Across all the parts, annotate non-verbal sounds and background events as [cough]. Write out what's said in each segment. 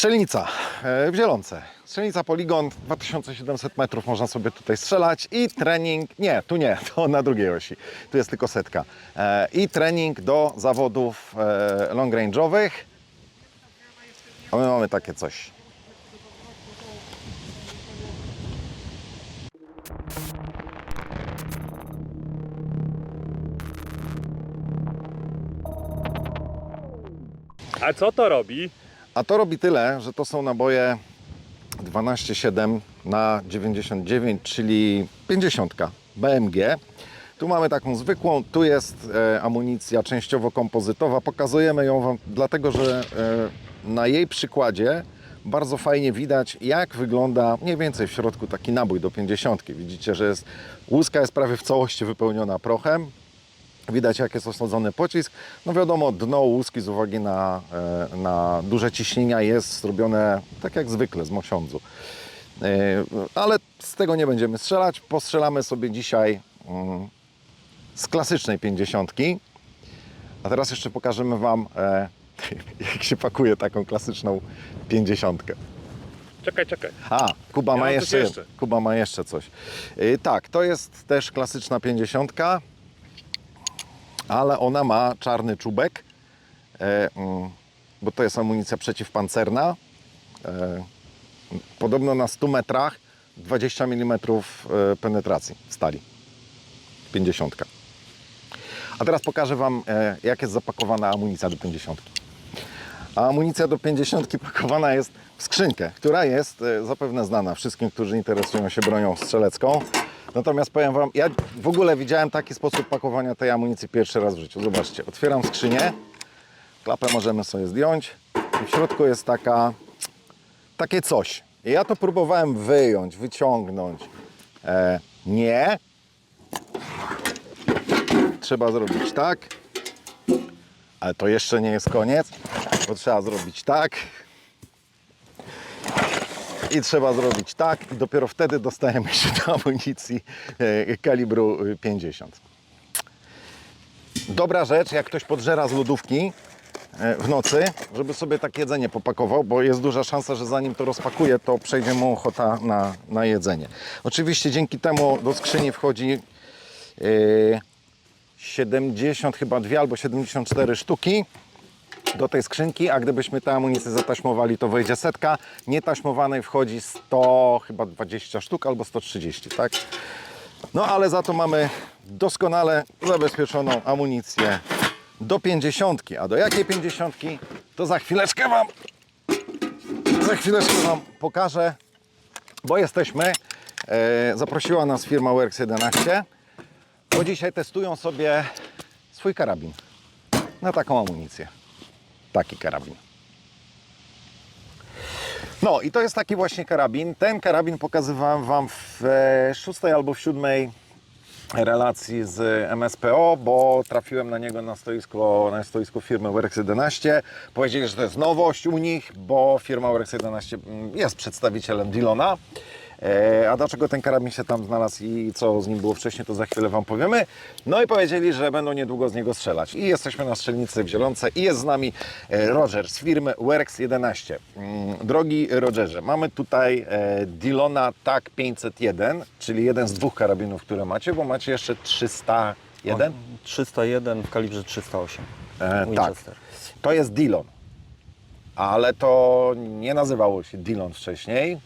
Strzelnica e, w Zielonce. Strzelnica Poligon, 2700 metrów można sobie tutaj strzelać i trening, nie, tu nie, [laughs] to na drugiej osi, tu jest tylko setka. E, I trening do zawodów e, long range'owych. A my mamy takie coś. A co to robi? A to robi tyle, że to są naboje 12,7 na 99, czyli 50 BMG. Tu mamy taką zwykłą, tu jest e, amunicja częściowo kompozytowa. Pokazujemy ją Wam dlatego, że e, na jej przykładzie bardzo fajnie widać, jak wygląda mniej więcej w środku taki nabój do 50. Widzicie, że jest, łuska jest prawie w całości wypełniona prochem. Widać, jak jest osadzony pocisk. No wiadomo, dno łuski z uwagi na, e, na duże ciśnienia jest zrobione tak jak zwykle z mosiądzu. E, Ale z tego nie będziemy strzelać. Postrzelamy sobie dzisiaj mm, z klasycznej 50. A teraz jeszcze pokażemy Wam, e, [laughs] jak się pakuje taką klasyczną 50. Czekaj, czekaj. A, Kuba Ja ma jeszcze, jeszcze. Kuba ma jeszcze coś. Yy, tak, to jest też klasyczna 50, ale ona ma czarny czubek, e, mm, bo to jest amunicja przeciwpancerna. E, podobno na 100 metrach 20 mm e, penetracji stali. 50. A teraz pokażę Wam, jak jest zapakowana amunicja do 50. A amunicja do 50 pakowana jest w skrzynkę, która jest zapewne znana wszystkim, którzy interesują się bronią strzelecką. Natomiast powiem Wam, ja w ogóle widziałem taki sposób pakowania tej amunicji pierwszy raz w życiu. Zobaczcie, otwieram skrzynię, klapę możemy sobie zdjąć i w środku jest taka, takie coś. I ja to próbowałem wyjąć, wyciągnąć. E, nie. Trzeba zrobić tak. Ale to jeszcze nie jest koniec, bo trzeba zrobić tak. I trzeba zrobić tak, i dopiero wtedy dostajemy się do amunicji e, kalibru e, 50. Dobra rzecz, jak ktoś podżera z lodówki e, w nocy, żeby sobie tak jedzenie popakował, bo jest duża szansa, że zanim to rozpakuje, to przejdzie mu ochota na, na jedzenie. Oczywiście dzięki temu do skrzyni wchodzi e, 70 chyba dwie albo 74 sztuki do tej skrzynki, a gdybyśmy tę amunicję zataśmowali, to wejdzie setka. Nietaśmowanej wchodzi 100, chyba 20 sztuk albo 130, tak? No ale za to mamy doskonale zabezpieczoną amunicję do 50. A do jakiej 50? To za chwileczkę Wam za chwileczkę Wam pokażę, bo jesteśmy. E, zaprosiła nas firma Works 11, bo dzisiaj testują sobie swój karabin na taką amunicję. Taki karabin. No i to jest taki właśnie karabin. Ten karabin pokazywałem Wam w e, szóstej albo w siódmej relacji z MSPO, bo trafiłem na niego na stoisko, na stoisko firmy Works 11. Powiedzieli, że to jest nowość u nich, bo firma Works 11 mm, jest przedstawicielem Dillona. E, A dlaczego ten karabin się tam znalazł i co z nim było wcześniej, to za chwilę Wam powiemy. No i powiedzieli, że będą niedługo z niego strzelać. I jesteśmy na strzelnicy w Zielonce i jest z nami e, Roger z firmy Works 11. Mm, Drogi Rogerze, mamy tutaj Dillona TAC 501, czyli jeden z dwóch karabinów, które macie, bo macie jeszcze 301. 301 w kalibrze 308. E, tak, to jest Dillon. Ale to nie nazywało się Dillon wcześniej.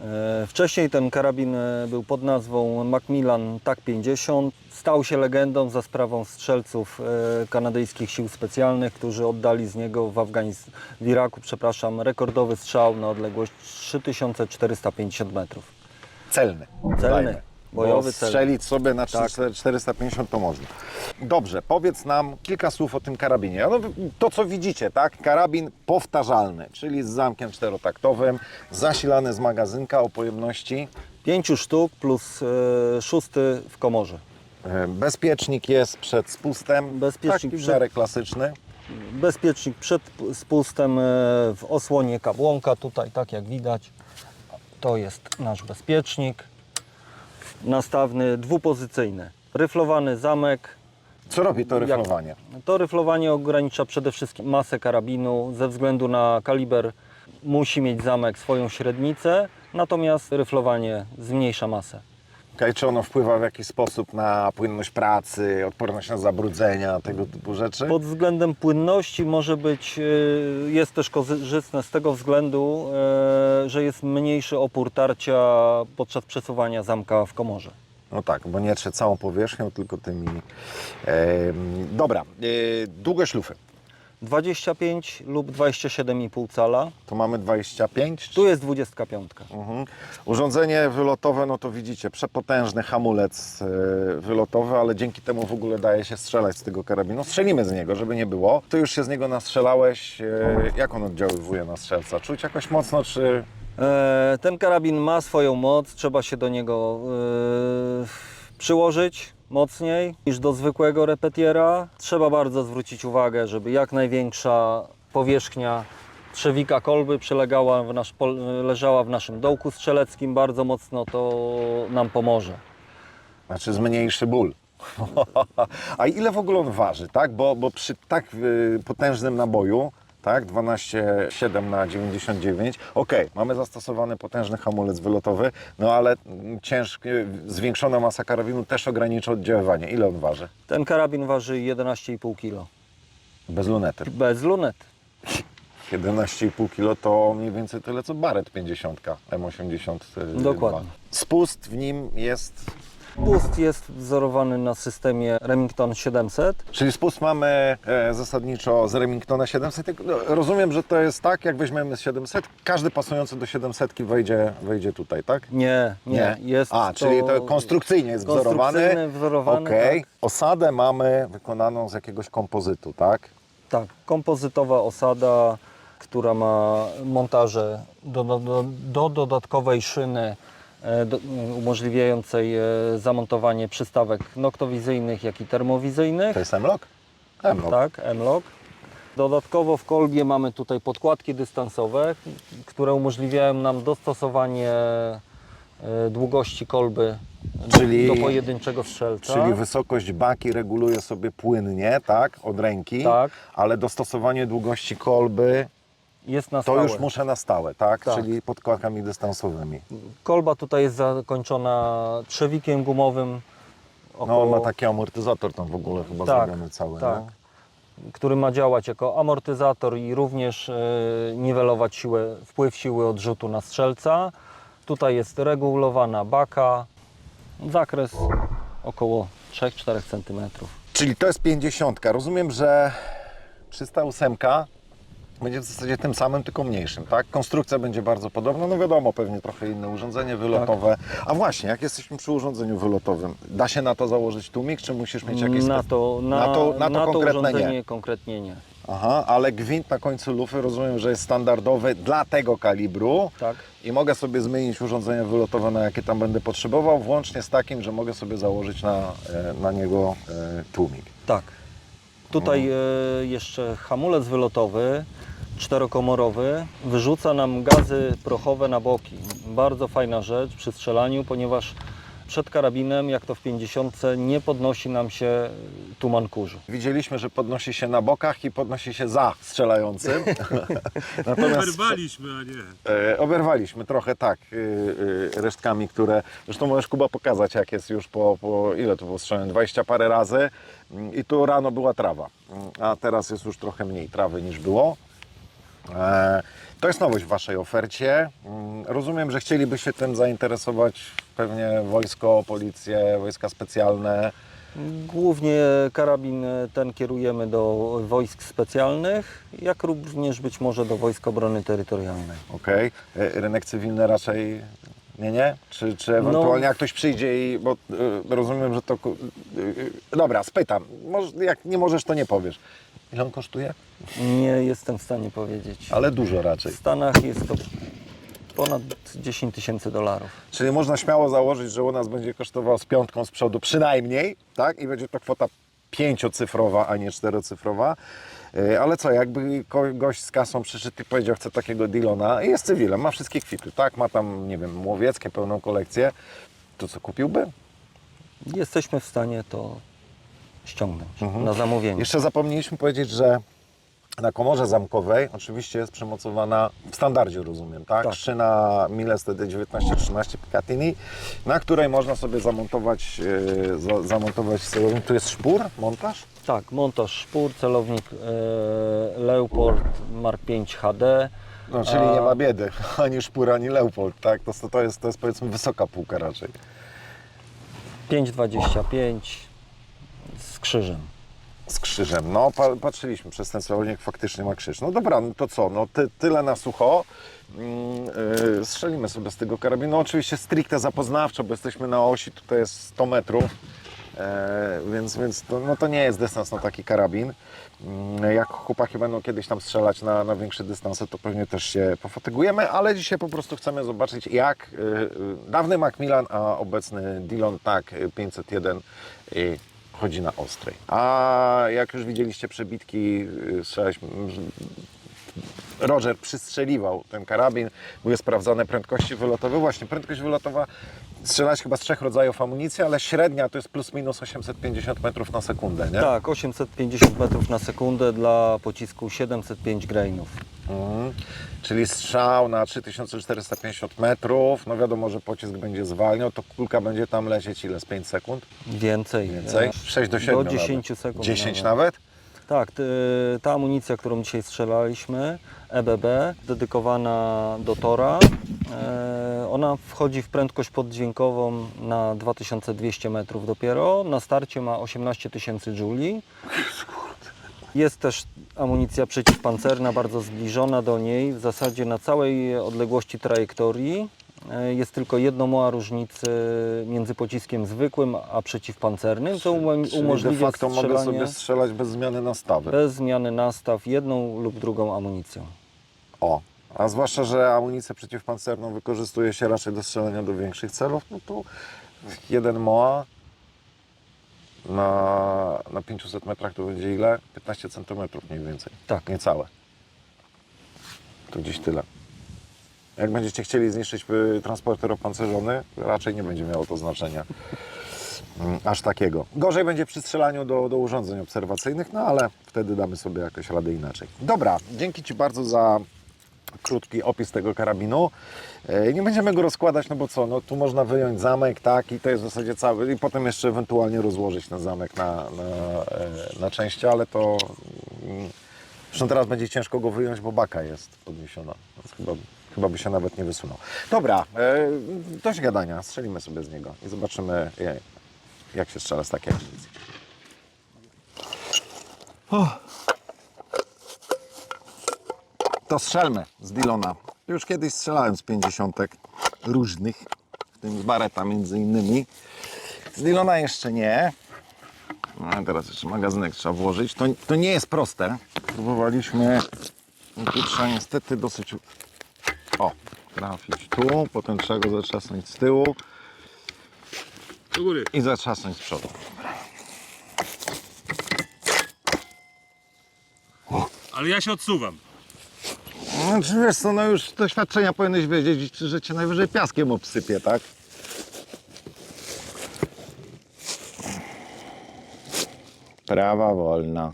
E, Wcześniej ten karabin e, był pod nazwą Macmillan TAC 50. Stał się legendą za sprawą strzelców e, kanadyjskich sił specjalnych, którzy oddali z niego w, Afganiz- w Iraku przepraszam, rekordowy strzał na odległość 3450 metrów. Celny. Celny. Dajmy. Bojowy Bo celny. strzelić sobie na Tak. 450 to można. Dobrze, powiedz nam kilka słów o tym karabinie. No, to co widzicie, tak? Karabin powtarzalny, czyli z zamkiem czterotaktowym, zasilany z magazynka o pojemności. Pięciu sztuk plus e, szósty w komorze. E, Bezpiecznik jest przed spustem. Bezpiecznik taki przed- klasyczny. Bezpiecznik przed spustem e, w osłonie kabłonka, tutaj tak jak widać. To jest nasz bezpiecznik. Nastawny dwupozycyjny. Ryflowany zamek. Co robi to ryflowanie? To ryflowanie ogranicza przede wszystkim masę karabinu ze względu na kaliber musi mieć zamek swoją średnicę, natomiast ryflowanie zmniejsza masę. Czy ono wpływa w jakiś sposób na płynność pracy, odporność na zabrudzenia, tego typu rzeczy? Pod względem płynności może być, y, jest też korzystne z tego względu, y, że jest mniejszy opór tarcia podczas przesuwania zamka w komorze. No tak, bo nie trze całą powierzchnią, tylko tymi... dobra, e, długość lufy. 25 lub 27,5 cala. Tu mamy 25. Tu jest 25. Mhm. Urządzenie wylotowe, no to widzicie, przepotężny hamulec e, wylotowy, ale dzięki temu w ogóle daje się strzelać z tego karabinu. Strzelimy z niego, żeby nie było. Ty już się z niego nastrzelałeś. E, jak on oddziaływuje na strzelca? Czuć jakoś mocno, czy... E, Ten karabin ma swoją moc, trzeba się do niego przyłożyć mocniej niż do zwykłego repetiera. Trzeba bardzo zwrócić uwagę, żeby jak największa powierzchnia trzewika kolby przylegała w nasz, leżała w naszym dołku strzeleckim. Bardzo mocno to nam pomoże. Znaczy zmniejszy ból. [laughs] A ile w ogóle on waży, tak? Bo, bo przy tak y, potężnym naboju, tak, 12,7 na 99, okej, mamy zastosowany potężny hamulec wylotowy, no ale mm, ciężki, zwiększona masa karabinu też ogranicza oddziaływanie. Ile on waży? Ten karabin waży 11,5 kg. Bez lunety. Bez lunety. 11,5 kg to mniej więcej tyle co Barrett 50 M82. Dokładnie. Spust w nim jest, Pust jest wzorowany na systemie Remington 700. czyli spust mamy e, zasadniczo z Remingtona 700. No, rozumiem, że to jest tak, jak weźmiemy z 700, każdy pasujący do 700 wejdzie, wejdzie tutaj, tak? Nie, nie, jest A, czyli to konstrukcyjnie jest wzorowany. wzorowany, Okej. tak. Osadę mamy wykonaną z jakiegoś kompozytu, tak? Tak, kompozytowa osada, która ma montaże do, do, do, do dodatkowej szyny umożliwiającej e, zamontowanie przystawek noktowizyjnych, jak i termowizyjnych. To jest M-Lock? M-Lock. Tak, M-Lock. Dodatkowo w kolbie mamy tutaj podkładki dystansowe, które umożliwiają nam dostosowanie e, długości kolby Czyli- do, do pojedynczego strzelca. Czyli wysokość baki reguluje sobie płynnie, tak, od ręki, Tak. ale dostosowanie długości kolby jest na to stałe. już muszę na stałe, tak? Tak. Czyli podkładkami dystansowymi. Kolba tutaj jest zakończona trzewikiem gumowym, No około, on ma taki amortyzator tam w ogóle chyba Tak, zrobiony cały. tak. No. który ma działać jako amortyzator i również e, niwelować siłę, wpływ siły odrzutu na strzelca. Tutaj jest regulowana baka, zakres około 3-4 cm. Czyli to jest 50. Rozumiem, że 308 będzie w zasadzie tym samym, tylko mniejszym, tak? Konstrukcja będzie bardzo podobna, no wiadomo, pewnie trochę inne urządzenie wylotowe. A właśnie, jak jesteśmy przy urządzeniu wylotowym, da się na to założyć tłumik, czy musisz mieć jakieś... Na to, na, na to, na to na to urządzenie nie. konkretnie nie. Aha, ale gwint na końcu lufy rozumiem, że jest standardowy dla tego kalibru Tak. i mogę sobie zmienić urządzenie wylotowe, na jakie tam będę potrzebował, włącznie z takim, że mogę sobie założyć na, e, na niego e, tłumik. Tak. Tutaj e, jeszcze hamulec wylotowy, czterokomorowy, wyrzuca nam gazy prochowe na boki. Bardzo fajna rzecz przy strzelaniu, ponieważ przed karabinem, jak to w 50, nie podnosi nam się tuman kurzu. Widzieliśmy, że podnosi się na bokach i podnosi się za strzelającym. [laughs] Natomiast Wyrwaliśmy, a nie. e, oberwaliśmy trochę tak y, y, resztkami, które. Zresztą możesz Kuba pokazać, jak jest już po, po ile tu było strzelane? 20 parę razy. I tu rano była trawa, a teraz jest już trochę mniej trawy niż było. E, To jest nowość w Waszej ofercie. Mm, Rozumiem, że chcieliby się tym zainteresować pewnie wojsko, policje, wojska specjalne. Głównie karabin ten kierujemy do wojsk specjalnych, jak również być może do Wojsk Obrony Terytorialnej. Okej. E, Rynek cywilny raczej nie, nie? Czy, czy ewentualnie No. jak ktoś przyjdzie i, bo y, rozumiem, że to... y, dobra, spytam. Jak nie możesz, to nie powiesz. Ile on kosztuje? Nie jestem w stanie powiedzieć. Ale dużo raczej. W Stanach jest to ponad 10 tysięcy dolarów. Czyli można śmiało założyć, że u nas będzie kosztował z piątką z przodu przynajmniej, tak? I będzie to kwota pięciocyfrowa, a nie czterocyfrowa. E, Ale co, jakby gość z kasą przyszedł i powiedział, chce takiego Dillona i jest cywilem, ma wszystkie kwity, tak? Ma tam, nie wiem, łowieckie, pełną kolekcję, to co, kupiłby? Jesteśmy w stanie to ściągnąć Mhm. na zamówienie. Jeszcze zapomnieliśmy powiedzieć, że na komorze zamkowej oczywiście jest przymocowana w standardzie, rozumiem, tak? Tak. Szyna Miles wtedy 1913 Picatinny, na której można sobie zamontować, yy, za, zamontować celownik. Tu jest szpur, montaż? Tak, montaż szpór, celownik e, Leopard Mark 5 HD. No, czyli nie ma biedy, [laughs] ani szpur, ani Leopold, tak? To, to, jest, to jest powiedzmy wysoka półka raczej. 5,25 z krzyżem. Z krzyżem. No, pa, patrzyliśmy przez ten celownik, faktycznie ma krzyż. No dobra, no to co? No ty, tyle na sucho. Yy, strzelimy sobie z tego karabinu. No, oczywiście stricte zapoznawczo, bo jesteśmy na osi, tutaj jest 100 metrów. E, więc więc to, no to nie jest dystans na taki karabin. Mm, Jak chłopaki będą kiedyś tam strzelać na, na większe dystanse, to pewnie też się pofatygujemy, ale dzisiaj po prostu chcemy zobaczyć, jak y, y, dawny Macmillan, a obecny Dillon TAC 501 y, chodzi na ostrej. A jak już widzieliście przebitki, y, Roger przystrzeliwał ten karabin, były sprawdzane prędkości wylotowe. Właśnie prędkość wylotowa strzelać chyba z trzech rodzajów amunicji, ale średnia to jest plus minus 850 metrów na sekundę, nie? Tak, 850 metrów na sekundę dla pocisku 705 grainów. Mhm. Czyli strzał na 3450 metrów, no wiadomo, że pocisk będzie zwalniał, to kulka będzie tam lecieć ile? Z 5 sekund? Więcej. Więcej? e, 6 do 7 Do 10 nawet. sekund. 10 nawet. nawet? Tak, ta amunicja, którą dzisiaj strzelaliśmy, EBB, dedykowana do Tora, e, ona wchodzi w prędkość poddźwiękową na 2200 metrów dopiero. Na starcie ma 18 tysięcy jouli. Jest też amunicja przeciwpancerna, bardzo zbliżona do niej. W zasadzie na całej odległości trajektorii e, jest tylko jedno moła różnicy między pociskiem zwykłym a przeciwpancernym, co umo- Czyli de umożliwia facto mogę sobie strzelać bez zmiany nastawy. bez zmiany nastaw jedną lub drugą amunicją. O, a zwłaszcza, że amunicję przeciwpancerną wykorzystuje się raczej do strzelania do większych celów, no to jeden MOA na, na 500 metrach to będzie ile? 15 centymetrów mniej więcej. Tak. Niecałe. To gdzieś tyle. Jak będziecie chcieli zniszczyć y, transporter opancerzony, raczej nie będzie miało to znaczenia. Mm, Aż takiego. Gorzej będzie przy strzelaniu do, do urządzeń obserwacyjnych, no ale wtedy damy sobie jakoś radę inaczej. Dobra, dzięki Ci bardzo za krótki opis tego karabinu. E, Nie będziemy go rozkładać, no bo co, no tu można wyjąć zamek, tak, i to jest w zasadzie cały, i potem jeszcze ewentualnie rozłożyć ten zamek na, na, e, na części, ale to mm, zresztą teraz będzie ciężko go wyjąć, bo baka jest podniesiona, więc chyba, chyba by się nawet nie wysunął. Dobra, e, dość gadania, strzelimy sobie z niego i zobaczymy, jak się strzela z takiej amunicji. To strzelmy z Dillona. Już kiedyś strzelałem z 50 różnych, w tym z Barretta między innymi. Z Dillona jeszcze nie. No, teraz jeszcze magazynek trzeba włożyć. To, to nie jest proste. Próbowaliśmy. No tu trzeba niestety dosyć. O, trafić tu, potem trzeba go zatrzasnąć z tyłu Do góry. i zatrzasnąć z przodu. Ale ja się odsuwam. No, czy wiesz co, no już doświadczenia powinieneś wiedzieć, że cię najwyżej piaskiem obsypie, tak? Prawa wolna.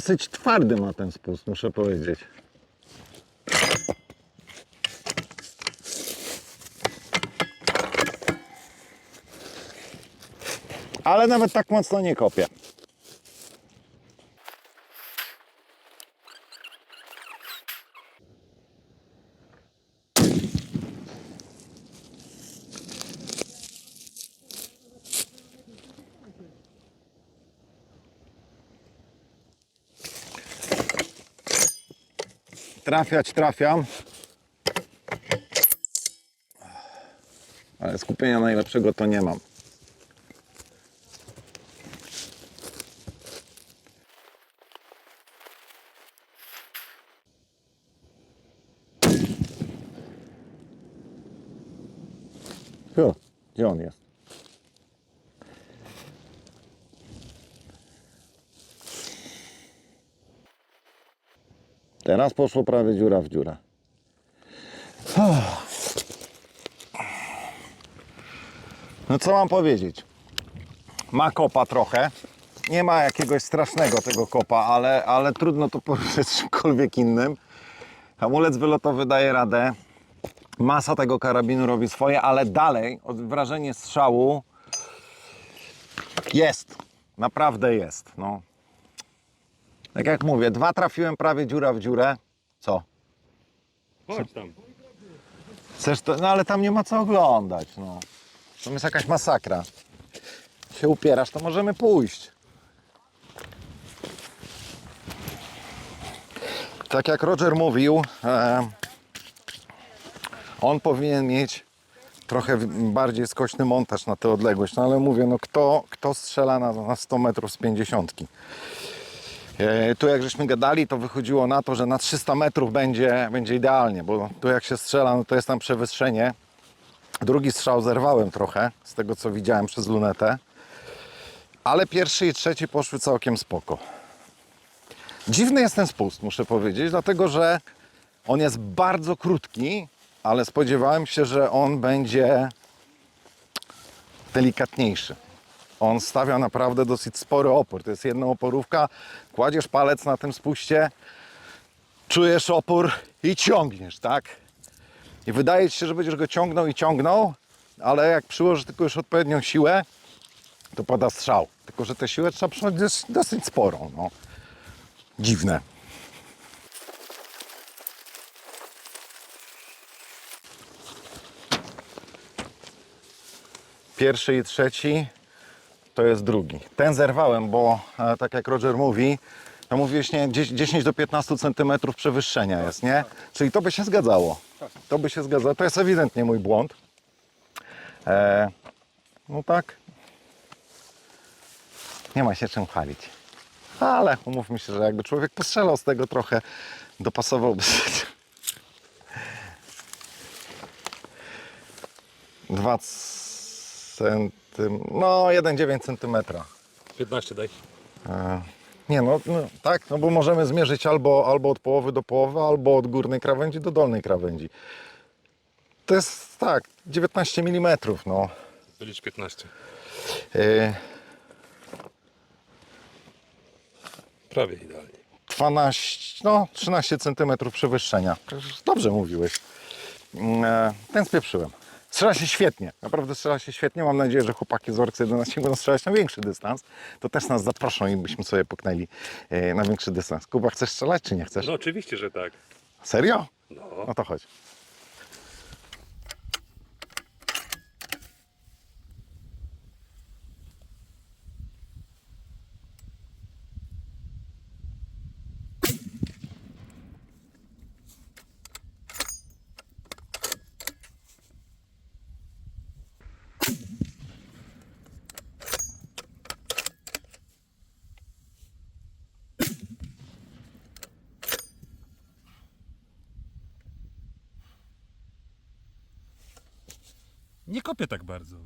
Dosyć twardy ma ten spust, muszę powiedzieć. Ale nawet tak mocno nie kopie. Trafiać trafiam. Ale skupienia najlepszego to nie mam. Jo, gdzie on jest? Teraz poszło prawie dziura w dziurę. No co mam powiedzieć? Ma kopa trochę. Nie ma jakiegoś strasznego tego kopa, ale, ale trudno to porównać z czymkolwiek innym. Hamulec wylotowy daje radę. Masa tego karabinu robi swoje, ale dalej od wrażenie strzału jest. Naprawdę jest. No. Tak jak mówię, dwa trafiłem prawie dziura w dziurę. Co? Chodź tam. Chcesz to? No ale tam nie ma co oglądać. No. To jest jakaś masakra. Się upierasz, to możemy pójść. Tak jak Roger mówił, e, on powinien mieć trochę bardziej skośny montaż na tę odległość. No ale mówię, no kto, kto strzela na, na 100 metrów z 50? E, Tu jak żeśmy gadali, to wychodziło na to, że na 300 metrów będzie, będzie idealnie, bo tu jak się strzela, no to jest tam przewyższenie. Drugi strzał zerwałem trochę, z tego co widziałem przez lunetę. Ale pierwszy i trzeci poszły całkiem spoko. Dziwny jest ten spust, muszę powiedzieć, dlatego że on jest bardzo krótki, ale spodziewałem się, że on będzie delikatniejszy. On stawia naprawdę dosyć spory opór. To jest jedna oporówka, kładziesz palec na tym spuście, czujesz opór i ciągniesz, tak? I wydaje ci się, że będziesz go ciągnął i ciągnął, ale jak przyłożysz tylko już odpowiednią siłę, to pada strzał. Tylko, że tę siłę trzeba przyjąć dosyć, dosyć sporą. No. Dziwne. Pierwszy i trzeci to jest drugi. Ten zerwałem, bo e, tak jak Roger mówi, to mówiłeś nie, 10 10 do 15 cm przewyższenia jest, nie? Czyli to by się zgadzało. To by się zgadzało. To jest ewidentnie mój błąd. E, no tak. Nie ma się czym chwalić. Ale umówmy się, że jakby człowiek postrzelał z tego trochę, dopasowałby się. [laughs] Dwa centym... No, 1,9 centymetra. 15 daj. E, Nie no, no, tak, no bo możemy zmierzyć albo, albo od połowy do połowy, albo od górnej krawędzi do dolnej krawędzi. To jest tak, 19 mm, no. Wylicz 15. E, Prawie idealnie. 12, no 13 cm przewyższenia. Dobrze mówiłeś. E, Ten spieprzyłem. Strzela się świetnie, naprawdę strzela się świetnie. Mam nadzieję, że chłopaki z Orks 11 będą strzelać na większy dystans. To też nas zaproszą i byśmy sobie puknęli e, na większy dystans. Kuba, chcesz strzelać czy nie chcesz? No oczywiście, że tak. Serio? No. No to chodź. Nie kopię tak bardzo.